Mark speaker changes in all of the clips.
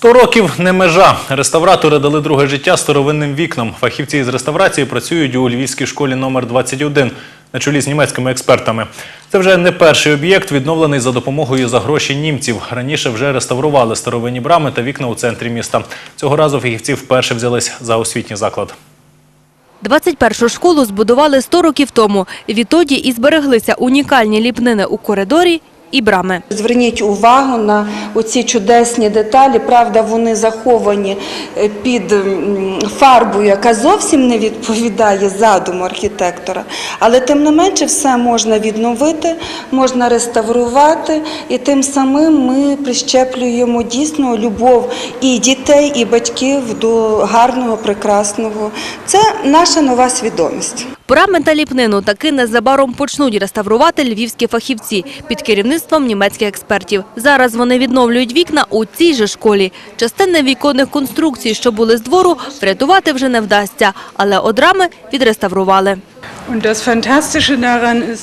Speaker 1: Сто років не межа. Реставратори дали друге життя старовинним вікнам. Фахівці із реставрації працюють у Львівській школі номер 21 на чолі з німецькими експертами. Це вже не перший об'єкт, відновлений за допомогою за гроші німців. Раніше вже реставрували старовинні брами та вікна у центрі міста. Цього разу фахівці вперше взялись за освітній заклад.
Speaker 2: 21-шу школу збудували 100 років тому. Відтоді і збереглися унікальні ліпнини у коридорі і брами.
Speaker 3: Зверніть увагу на оці чудесні деталі. Правда, вони заховані е, під фарбою, яка зовсім не відповідає задуму архітектора. Але тим не менше все можна відновити, можна реставрувати, і тим самим ми прищеплюємо дійсно любов і дітей, і батьків до гарного, прекрасного. Це наша нова свідомість.
Speaker 2: Брами та ліпнину таки незабаром почнуть реставрувати львівські фахівці під керівництвом німецьких експертів. Зараз вони відновлюють вікна у цій же школі. Частини віконних конструкцій, що були з двору, врятувати вже не вдасться, але одрами відреставрували.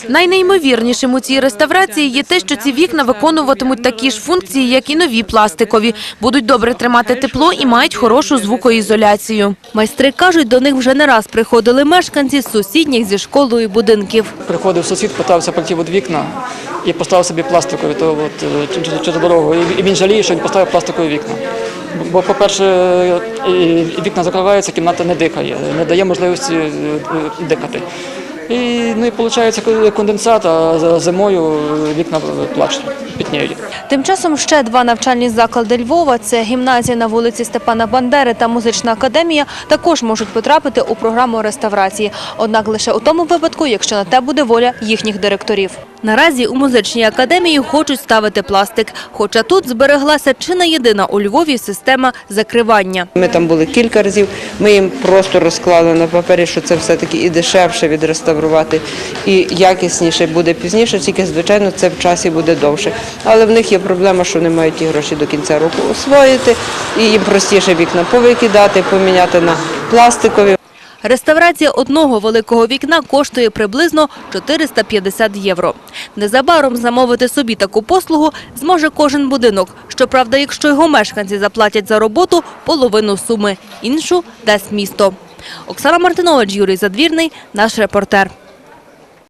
Speaker 4: Найнеймовірнішим у цій реставрації є те, що ці вікна виконуватимуть такі ж функції, як і нові пластикові. Будуть добре тримати тепло і мають хорошу звукоізоляцію.
Speaker 2: Майстри кажуть, до них вже не раз приходили мешканці з сусідніх зі школою будинків.
Speaker 5: Приходив сусід, питався полетів від вікна і поставив собі пластикові то от, е, через- дорогу. І- він жаліє, що він поставив пластикові вікна. Бо, по-перше, вікна закриваються, кімната не дихає, не дає можливості е, е, дихати. І, ну і виходить конденсат, а зимою вікна плачуть, пітніють.
Speaker 2: Тим часом ще два навчальні заклади Львова – це гімназія на вулиці Степана Бандери та музична академія – також можуть потрапити у програму реставрації. Однак лише у тому випадку, якщо на те буде воля їхніх директорів. Наразі у музичній академії хочуть ставити пластик, хоча тут збереглася чи не єдина у Львові система закривання.
Speaker 6: Ми там були кілька разів. Ми їм просто розклали на папері, що це все-таки і дешевше відреставрувати, і якісніше буде пізніше, тільки, звичайно, це в часі буде довше. Але в них є проблема, що не мають ті гроші до кінця року освоїти, і їм простіше вікна повикидати, поміняти на пластикові.
Speaker 2: Реставрація одного великого вікна коштує приблизно 450 євро. Незабаром замовити собі таку послугу зможе кожен будинок. Щоправда, якщо його мешканці заплатять за роботу половину суми, іншу дасть місто. Оксана Мартинович, Юрій Задвірний, наш репортер.